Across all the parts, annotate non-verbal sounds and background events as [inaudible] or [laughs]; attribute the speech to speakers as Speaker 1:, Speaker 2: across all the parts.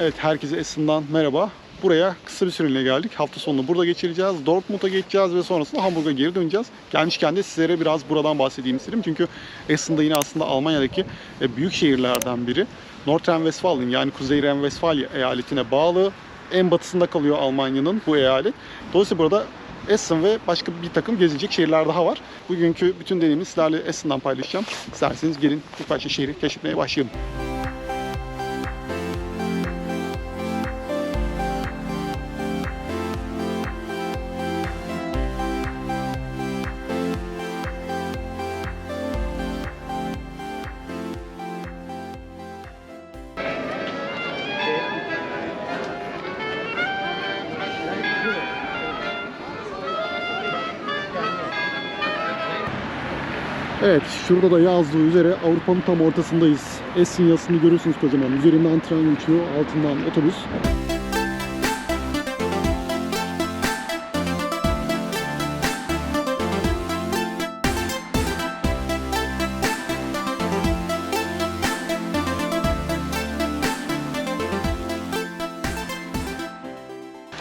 Speaker 1: Evet herkese Essen'dan merhaba. Buraya kısa bir süreliğine geldik. Hafta sonunu burada geçireceğiz. Dortmund'a geçeceğiz ve sonrasında Hamburg'a geri döneceğiz. Gelmişken de sizlere biraz buradan bahsedeyim istedim. Çünkü Essen'da yine aslında Almanya'daki e, büyük şehirlerden biri. Nordrhein-Westfalen yani Kuzey Ren-Westfalia eyaletine bağlı. En batısında kalıyor Almanya'nın bu eyalet. Dolayısıyla burada Essen ve başka bir takım gezilecek şehirler daha var. Bugünkü bütün deneyimi sizlerle Essen'dan paylaşacağım. İsterseniz gelin ilk başta şehri keşfetmeye başlayalım. Evet, şurada da yazdığı üzere Avrupa'nın tam ortasındayız. Essen yazısını görüyorsunuz kocaman. Üzerinden tren geçiyor, altından otobüs.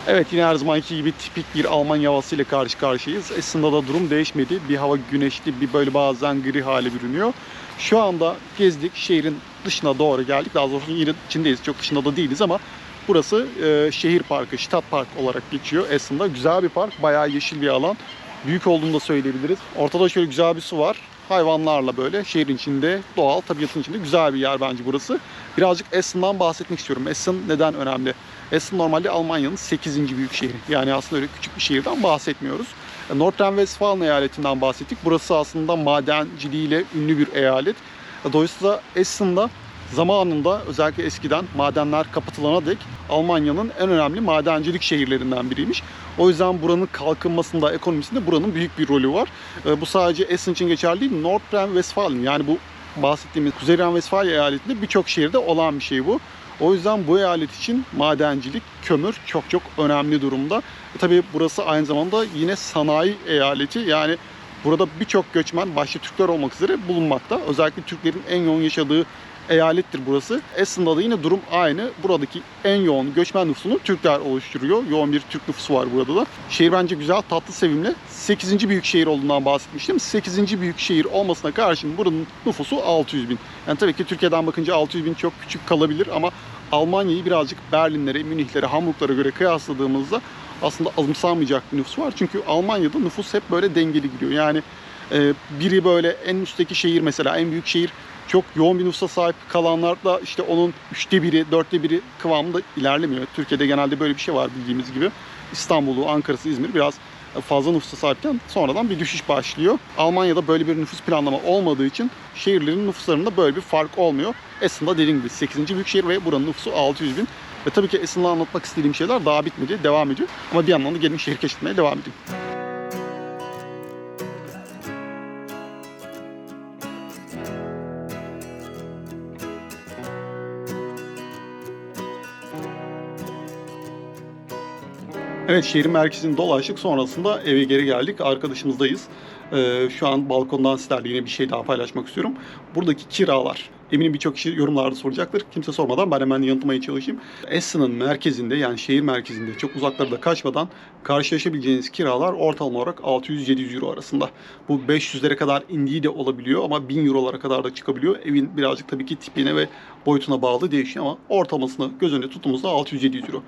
Speaker 1: Evet yine her zamanki gibi tipik bir Almanya havasıyla karşı karşıyayız. Essen'da da durum değişmedi. Bir hava güneşli, bir böyle bazen gri hale bürünüyor. Şu anda gezdik, şehrin dışına doğru geldik. Daha doğrusu yine içindeyiz, çok dışında da değiliz ama burası e, şehir parkı, Stadtpark olarak geçiyor Essen'da. Güzel bir park, bayağı yeşil bir alan. Büyük olduğunu da söyleyebiliriz. Ortada şöyle güzel bir su var. Hayvanlarla böyle şehrin içinde, doğal, tabiatın içinde güzel bir yer bence burası. Birazcık Essen'dan bahsetmek istiyorum. Essen neden önemli? Essen normalde Almanya'nın 8. büyük şehri. Yani aslında öyle küçük bir şehirden bahsetmiyoruz. Nordrhein-Westfalen eyaletinden bahsettik. Burası aslında madenciliğiyle ünlü bir eyalet. Dolayısıyla Essen'da zamanında özellikle eskiden madenler kapatılana dek Almanya'nın en önemli madencilik şehirlerinden biriymiş. O yüzden buranın kalkınmasında, ekonomisinde buranın büyük bir rolü var. E, Bu sadece Essen için geçerli değil, Nordrhein-Westfalen yani bu bahsettiğimiz Kuzey Ren-Westfalia eyaletinde birçok şehirde olan bir şey bu. O yüzden bu eyalet için madencilik, kömür çok çok önemli durumda. E tabii burası aynı zamanda yine sanayi eyaleti. Yani burada birçok göçmen, başta Türkler olmak üzere bulunmakta. Özellikle Türklerin en yoğun yaşadığı eyalettir burası. Essen'da da yine durum aynı. Buradaki en yoğun göçmen nüfusunu Türkler oluşturuyor. Yoğun bir Türk nüfusu var burada da. Şehir bence güzel, tatlı, sevimli. 8. büyük şehir olduğundan bahsetmiştim. 8. büyük şehir olmasına karşın buranın nüfusu 600 bin. Yani tabii ki Türkiye'den bakınca 600 bin çok küçük kalabilir ama Almanya'yı birazcık Berlinlere, Münih'lere, Hamburg'lara göre kıyasladığımızda aslında azımsanmayacak bir nüfus var. Çünkü Almanya'da nüfus hep böyle dengeli gidiyor. Yani e, biri böyle en üstteki şehir mesela en büyük şehir çok yoğun bir nüfusa sahip kalanlar da işte onun üçte biri, dörtte biri kıvamında ilerlemiyor. Türkiye'de genelde böyle bir şey var bildiğimiz gibi. İstanbul'u, Ankara'sı, İzmir biraz fazla nüfusa sahipken sonradan bir düşüş başlıyor. Almanya'da böyle bir nüfus planlama olmadığı için şehirlerin nüfuslarında böyle bir fark olmuyor. Essen'da dediğim gibi 8. büyük şehir ve buranın nüfusu 600 bin. Ve tabii ki Essen'la anlatmak istediğim şeyler daha bitmedi, devam ediyor. Ama bir yandan da gelin şehir keşfetmeye devam edeyim. Evet şehrin merkezini dolaştık. Sonrasında eve geri geldik. Arkadaşımızdayız. Ee, şu an balkondan sizlerle yine bir şey daha paylaşmak istiyorum. Buradaki kiralar. Eminim birçok kişi yorumlarda soracaktır. Kimse sormadan ben hemen yanıtlamaya çalışayım. Essen'ın merkezinde yani şehir merkezinde çok uzaklarda kaçmadan karşılaşabileceğiniz kiralar ortalama olarak 600-700 euro arasında. Bu 500'lere kadar indiği de olabiliyor ama 1000 eurolara kadar da çıkabiliyor. Evin birazcık tabii ki tipine ve boyutuna bağlı değişiyor ama ortalamasını göz önünde tuttuğumuzda 600-700 euro.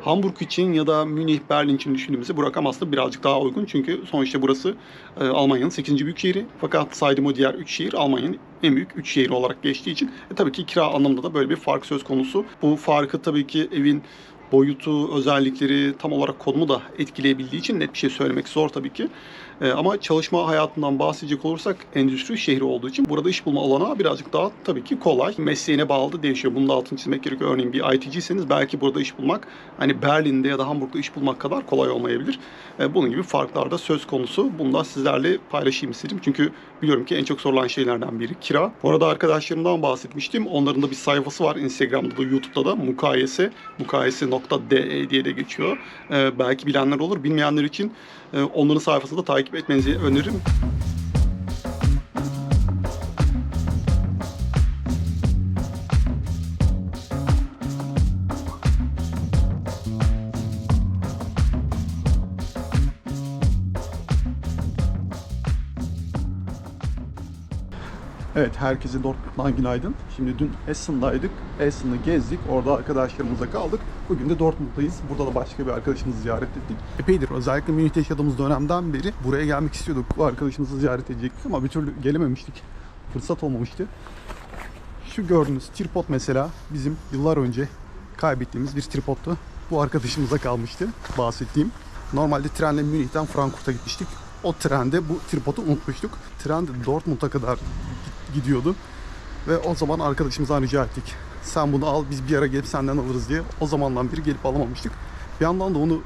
Speaker 1: Hamburg için ya da Münih, Berlin için düşündüğümüzde bu rakam aslında birazcık daha uygun. Çünkü sonuçta burası e, Almanya'nın 8. büyük şehri. Fakat saydığım o diğer 3 şehir Almanya'nın en büyük 3 şehri olarak geçtiği için e, tabii ki kira anlamında da böyle bir fark söz konusu. Bu farkı tabii ki evin boyutu, özellikleri, tam olarak konumu da etkileyebildiği için net bir şey söylemek zor tabii ki. Ee, ama çalışma hayatından bahsedecek olursak endüstri şehri olduğu için burada iş bulma olanağı birazcık daha tabii ki kolay. Mesleğine bağlı da değişiyor. Bunu da altını çizmek gerekiyor. Örneğin bir IT'ciyseniz belki burada iş bulmak hani Berlin'de ya da Hamburg'da iş bulmak kadar kolay olmayabilir. Ee, bunun gibi farklar da söz konusu. Bunu da sizlerle paylaşayım istedim. Çünkü biliyorum ki en çok sorulan şeylerden biri kira. Bu arada arkadaşlarımdan bahsetmiştim. Onların da bir sayfası var Instagram'da da YouTube'da da mukayese mukayese.de diye de geçiyor. Ee, belki bilenler olur. Bilmeyenler için e, onların sayfasını da takip etmenizi öneririm. Herkese Dortmund'dan günaydın. Şimdi dün Essen'daydık. Essen'ı gezdik. Orada arkadaşlarımızla kaldık. Bugün de Dortmund'dayız. Burada da başka bir arkadaşımızı ziyaret ettik. Epeydir. Özellikle Münih'te yaşadığımız dönemden beri buraya gelmek istiyorduk. Bu arkadaşımızı ziyaret edecektik ama bir türlü gelememiştik. Fırsat olmamıştı. Şu gördüğünüz tripod mesela bizim yıllar önce kaybettiğimiz bir tripodtu. Bu arkadaşımıza kalmıştı bahsettiğim. Normalde trenle Münih'ten Frankfurt'a gitmiştik. O trende bu tripodu unutmuştuk. Tren Dortmund'a kadar gidiyordu. Ve o zaman arkadaşımızdan rica ettik. Sen bunu al biz bir ara gelip senden alırız diye. O zamandan beri gelip alamamıştık. Bir yandan da onu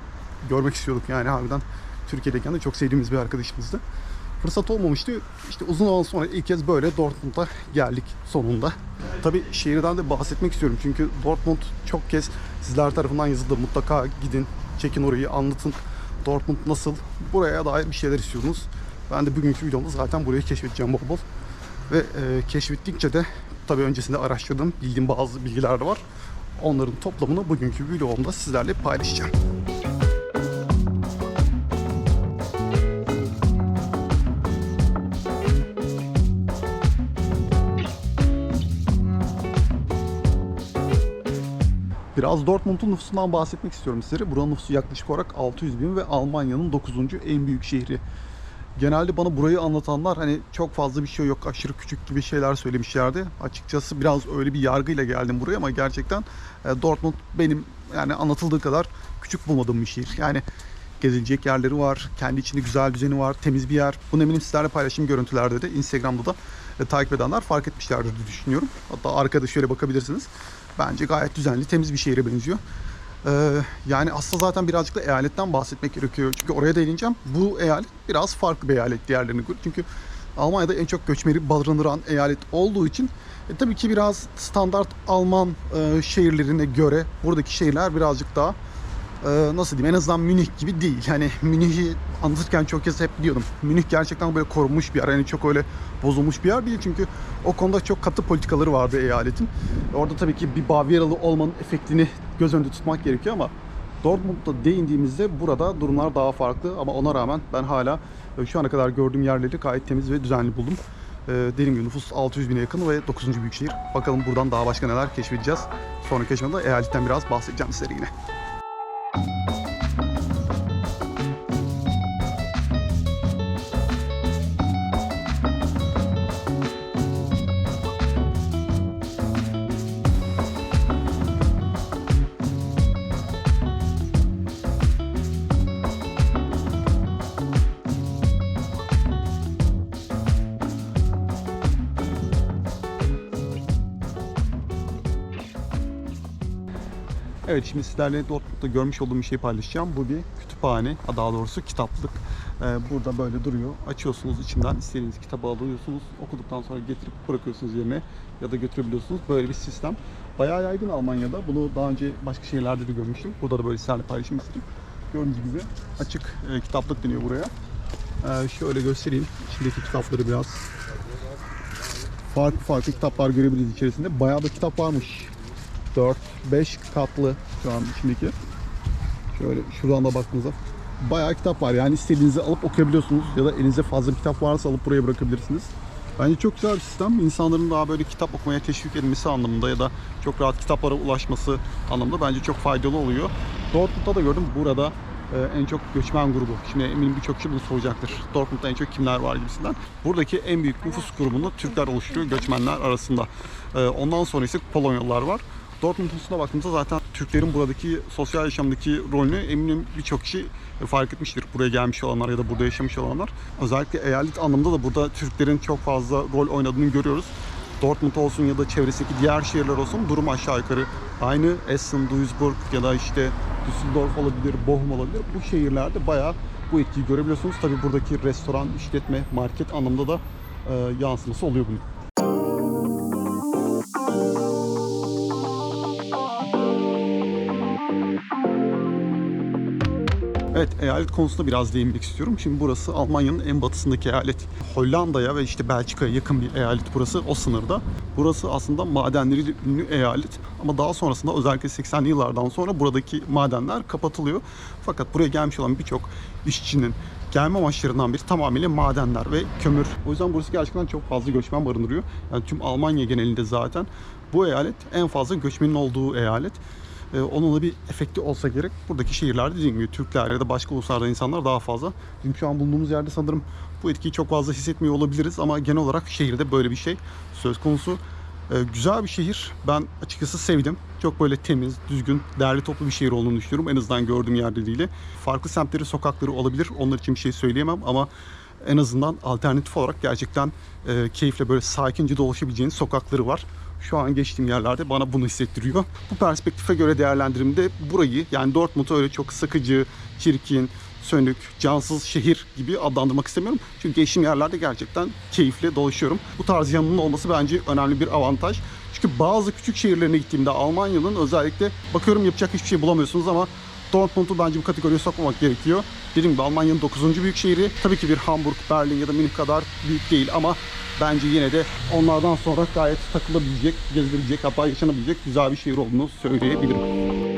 Speaker 1: görmek istiyorduk yani harbiden. Türkiye'deyken de çok sevdiğimiz bir arkadaşımızdı. Fırsat olmamıştı. İşte uzun zaman sonra ilk kez böyle Dortmund'a geldik sonunda. Tabii şehirden de bahsetmek istiyorum. Çünkü Dortmund çok kez sizler tarafından yazıldı. Mutlaka gidin, çekin orayı, anlatın. Dortmund nasıl? Buraya dair bir şeyler istiyorsunuz. Ben de bugünkü videomda zaten burayı keşfedeceğim bol bol. Ve e, keşfettikçe de tabii öncesinde araştırdığım, bildiğim bazı bilgiler de var. Onların toplamını bugünkü videomda sizlerle paylaşacağım. Biraz Dortmund'un nüfusundan bahsetmek istiyorum sizlere. Buranın nüfusu yaklaşık olarak 600 bin ve Almanya'nın 9. en büyük şehri. Genelde bana burayı anlatanlar hani çok fazla bir şey yok, aşırı küçük gibi şeyler söylemişlerdi. Açıkçası biraz öyle bir yargıyla geldim buraya ama gerçekten e, Dortmund benim yani anlatıldığı kadar küçük bulmadığım bir şehir. Yani gezilecek yerleri var, kendi içinde güzel düzeni var, temiz bir yer. Bunu eminim sizlerle paylaşım görüntülerde de Instagram'da da e, takip edenler fark etmişlerdir diye düşünüyorum. Hatta arkada şöyle bakabilirsiniz. Bence gayet düzenli, temiz bir şehre benziyor. Ee, yani aslında zaten birazcık da eyaletten bahsetmek gerekiyor. Çünkü oraya değineceğim. Bu eyalet biraz farklı bir eyalet diğerlerine göre. Çünkü Almanya'da en çok göçmeni barındıran eyalet olduğu için e, tabii ki biraz standart Alman e, şehirlerine göre buradaki şehirler birazcık daha e, nasıl diyeyim en azından Münih gibi değil. Yani [laughs] Münih'i anlatırken çok kez hep diyordum. Münih gerçekten böyle korunmuş bir yer. Yani çok öyle bozulmuş bir yer değil. Çünkü o konuda çok katı politikaları vardı eyaletin. Orada tabii ki bir Bavyeralı olmanın efektini göz önünde tutmak gerekiyor ama Dortmund'da değindiğimizde burada durumlar daha farklı ama ona rağmen ben hala e, şu ana kadar gördüğüm yerleri gayet temiz ve düzenli buldum. Ee, dediğim gibi nüfus 600 bine yakın ve 9. büyük şehir. Bakalım buradan daha başka neler keşfedeceğiz. Sonraki aşamada eyaletten biraz bahsedeceğim sizlere yine. Evet şimdi sizlerle Dortmund'da görmüş olduğum bir şey paylaşacağım. Bu bir kütüphane, daha doğrusu kitaplık. Ee, burada böyle duruyor. Açıyorsunuz içinden istediğiniz kitabı alıyorsunuz. Okuduktan sonra getirip bırakıyorsunuz yerine ya da götürebiliyorsunuz. Böyle bir sistem. Bayağı yaygın Almanya'da. Bunu daha önce başka şehirlerde de görmüştüm. Burada da böyle sizlerle paylaşım istedim. Gördüğünüz gibi açık e, kitaplık deniyor buraya. Ee, şöyle göstereyim. İçindeki kitapları biraz. Farklı farklı kitaplar görebiliriz içerisinde. Bayağı da kitap varmış. 4 5 katlı şu an içindeki. Şöyle şuradan da baktığınızda bayağı kitap var. Yani istediğinizi alıp okuyabiliyorsunuz ya da elinizde fazla kitap varsa alıp buraya bırakabilirsiniz. Bence çok güzel bir sistem. İnsanların daha böyle kitap okumaya teşvik edilmesi anlamında ya da çok rahat kitaplara ulaşması anlamında bence çok faydalı oluyor. Dortmund'da da gördüm burada e, en çok göçmen grubu. Şimdi eminim birçok kişi bunu soracaktır. Dortmund'da en çok kimler var gibisinden. Buradaki en büyük nüfus grubunu Türkler oluşturuyor göçmenler arasında. E, Ondan sonra ise Polonyalılar var. Dortmund nüfusuna baktığımızda zaten Türklerin buradaki sosyal yaşamdaki rolünü eminim birçok kişi fark etmiştir. Buraya gelmiş olanlar ya da burada yaşamış olanlar. Özellikle eyalet anlamında da burada Türklerin çok fazla rol oynadığını görüyoruz. Dortmund olsun ya da çevresindeki diğer şehirler olsun durum aşağı yukarı aynı. Essen, Duisburg ya da işte Düsseldorf olabilir, Bochum olabilir. Bu şehirlerde bayağı bu etkiyi görebiliyorsunuz. Tabii buradaki restoran, işletme, market anlamında da e, yansıması oluyor bunun. Evet, eyalet konusunda biraz değinmek istiyorum. Şimdi burası Almanya'nın en batısındaki eyalet. Hollanda'ya ve işte Belçika'ya yakın bir eyalet burası o sınırda. Burası aslında madenleriyle ünlü eyalet. Ama daha sonrasında özellikle 80'li yıllardan sonra buradaki madenler kapatılıyor. Fakat buraya gelmiş olan birçok işçinin, gelme amaçlarından biri tamamıyla madenler ve kömür. O yüzden burası gerçekten çok fazla göçmen barındırıyor. Yani tüm Almanya genelinde zaten bu eyalet en fazla göçmenin olduğu eyalet. Ee, onun da bir efekti olsa gerek. Buradaki şehirlerde dediğim gibi Türkler ya da başka uluslardan insanlar daha fazla. Bizim şu an bulunduğumuz yerde sanırım bu etkiyi çok fazla hissetmiyor olabiliriz ama genel olarak şehirde böyle bir şey söz konusu. Ee, güzel bir şehir. Ben açıkçası sevdim. Çok böyle temiz, düzgün, değerli toplu bir şehir olduğunu düşünüyorum. En azından gördüğüm yerde değil. Farklı semtleri, sokakları olabilir. Onlar için bir şey söyleyemem ama en azından alternatif olarak gerçekten e, keyifle böyle sakince dolaşabileceğiniz sokakları var. Şu an geçtiğim yerlerde bana bunu hissettiriyor. Bu perspektife göre değerlendirimde burayı yani Dortmund'u öyle çok sıkıcı, çirkin, sönük, cansız şehir gibi adlandırmak istemiyorum. Çünkü geçtiğim yerlerde gerçekten keyifle dolaşıyorum. Bu tarz yanının olması bence önemli bir avantaj. Çünkü bazı küçük şehirlerine gittiğimde Almanya'nın özellikle bakıyorum yapacak hiçbir şey bulamıyorsunuz ama Dortmund'u bence bu kategoriye sokmamak gerekiyor. Dediğim gibi Almanya'nın 9. büyük şehri. Tabii ki bir Hamburg, Berlin ya da Münih kadar büyük değil ama bence yine de onlardan sonra gayet takılabilecek, gezilebilecek hatta yaşanabilecek güzel bir şehir olduğunu söyleyebilirim.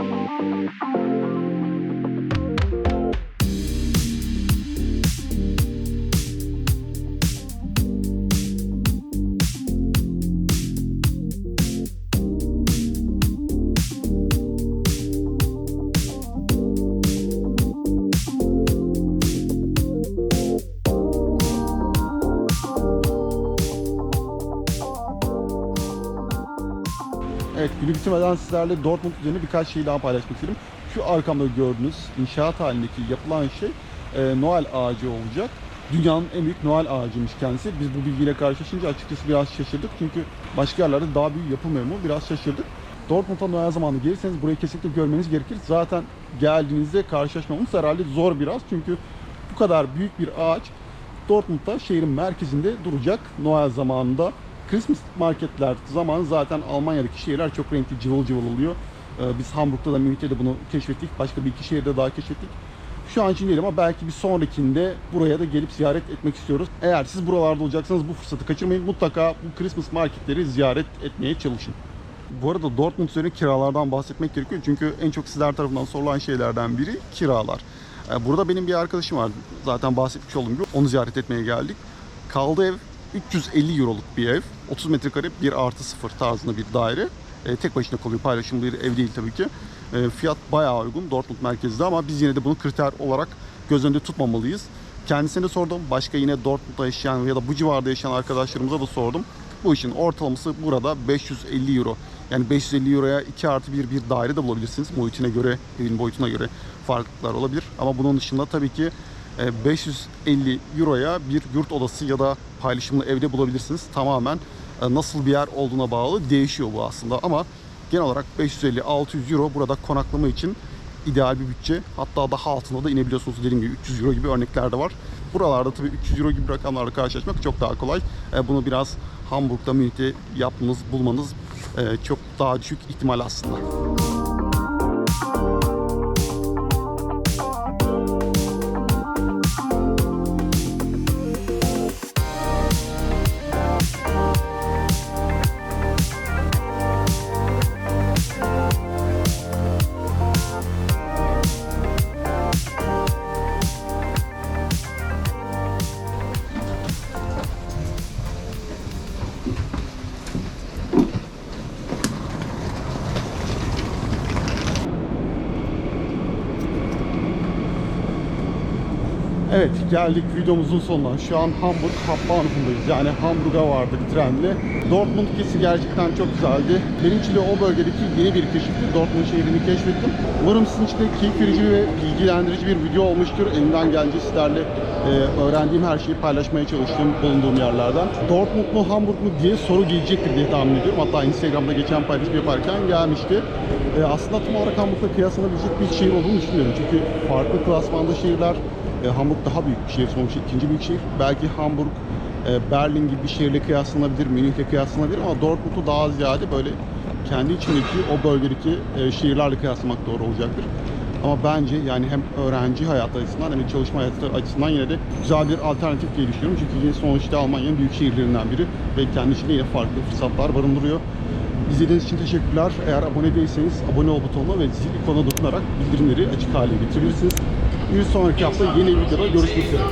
Speaker 1: Evet günü bitirmeden sizlerle Dortmund üzerine birkaç şey daha paylaşmak istedim. Şu arkamda gördüğünüz inşaat halindeki yapılan şey e, Noel ağacı olacak. Dünyanın en büyük Noel ağacıymış kendisi. Biz bu bilgiyle karşılaşınca açıkçası biraz şaşırdık. Çünkü başka yerlerde daha büyük yapılmıyor mu? Biraz şaşırdık. Dortmund'a Noel zamanı gelirseniz burayı kesinlikle görmeniz gerekir. Zaten geldiğinizde karşılaşmamız herhalde zor biraz. Çünkü bu kadar büyük bir ağaç Dortmund'da şehrin merkezinde duracak Noel zamanında. Christmas marketler zamanı zaten Almanya'daki şehirler çok renkli cıvıl cıvıl oluyor. Ee, Biz Hamburg'da da Münih'te de bunu keşfettik. Başka bir iki şehirde daha keşfettik. Şu an için değil ama belki bir sonrakinde buraya da gelip ziyaret etmek istiyoruz. Eğer siz buralarda olacaksanız bu fırsatı kaçırmayın. Mutlaka bu Christmas marketleri ziyaret etmeye çalışın. Bu arada Dortmund üzerine kiralardan bahsetmek gerekiyor. Çünkü en çok sizler tarafından sorulan şeylerden biri kiralar. Ee, Burada benim bir arkadaşım var. Zaten bahsetmiş olduğum gibi onu ziyaret etmeye geldik. Kaldığı ev 350 euroluk bir ev. 30 metrekare 1 artı 0 tarzında bir daire. E, tek başına kalıyor. Paylaşımlı bir ev değil tabii ki. E, fiyat bayağı uygun Dortmund merkezde ama biz yine de bunu kriter olarak göz önünde tutmamalıyız. Kendisine de sordum. Başka yine Dortmund'da yaşayan ya da bu civarda yaşayan arkadaşlarımıza da sordum. Bu işin ortalaması burada 550 euro. Yani 550 euroya 2 artı 1 bir daire de bulabilirsiniz. Boyutuna göre, evin boyutuna göre farklılıklar olabilir. Ama bunun dışında tabii ki 550 euroya bir yurt odası ya da paylaşımlı evde bulabilirsiniz. Tamamen e, nasıl bir yer olduğuna bağlı değişiyor bu aslında. Ama genel olarak 550-600 euro burada konaklama için ideal bir bütçe. Hatta daha altında da inebiliyorsunuz. Dediğim gibi 300 euro gibi örnekler de var. Buralarda tabii 300 euro gibi rakamlarla karşılaşmak çok daha kolay. E, Bunu biraz Hamburg'da, Münih'te yapmanız, bulmanız e, çok daha düşük ihtimal aslında. Geldik videomuzun sonuna. Şu an Hamburg Hauptbahnhof'undayız. Yani Hamburg'a vardık trenle. Dortmund gezi gerçekten çok güzeldi. Benim için de o bölgedeki yeni bir keşifti. Dortmund şehrini keşfettim. Umarım sizin için de keyif verici ve bilgilendirici bir video olmuştur. Elimden gelince sizlerle e, öğrendiğim her şeyi paylaşmaya çalıştım bulunduğum yerlerden. Dortmund mu Hamburg mu diye soru gelecektir diye tahmin ediyorum. Hatta Instagram'da geçen paylaşım yaparken gelmişti. E, aslında tam olarak Hamburg'la kıyaslanabilecek bir şehir olduğunu düşünüyorum. Çünkü farklı klasmanda şehirler e, Hamburg daha büyük bir şehir sonuçta ikinci büyük şehir. Belki Hamburg, e, Berlin gibi bir şehirle kıyaslanabilir, Münih'le kıyaslanabilir ama Dortmund'u daha ziyade böyle kendi içindeki o bölgedeki e, şehirlerle kıyaslamak doğru olacaktır. Ama bence yani hem öğrenci hayatı açısından hem de çalışma hayatı açısından yine de güzel bir alternatif diye düşünüyorum. Çünkü yine sonuçta Almanya'nın büyük şehirlerinden biri ve kendi içinde yine farklı fırsatlar barındırıyor. İzlediğiniz için teşekkürler. Eğer abone değilseniz abone ol butonuna ve zil ikonuna dokunarak bildirimleri açık hale getirebilirsiniz. Bir sonraki hafta yeni videoda görüşmek üzere.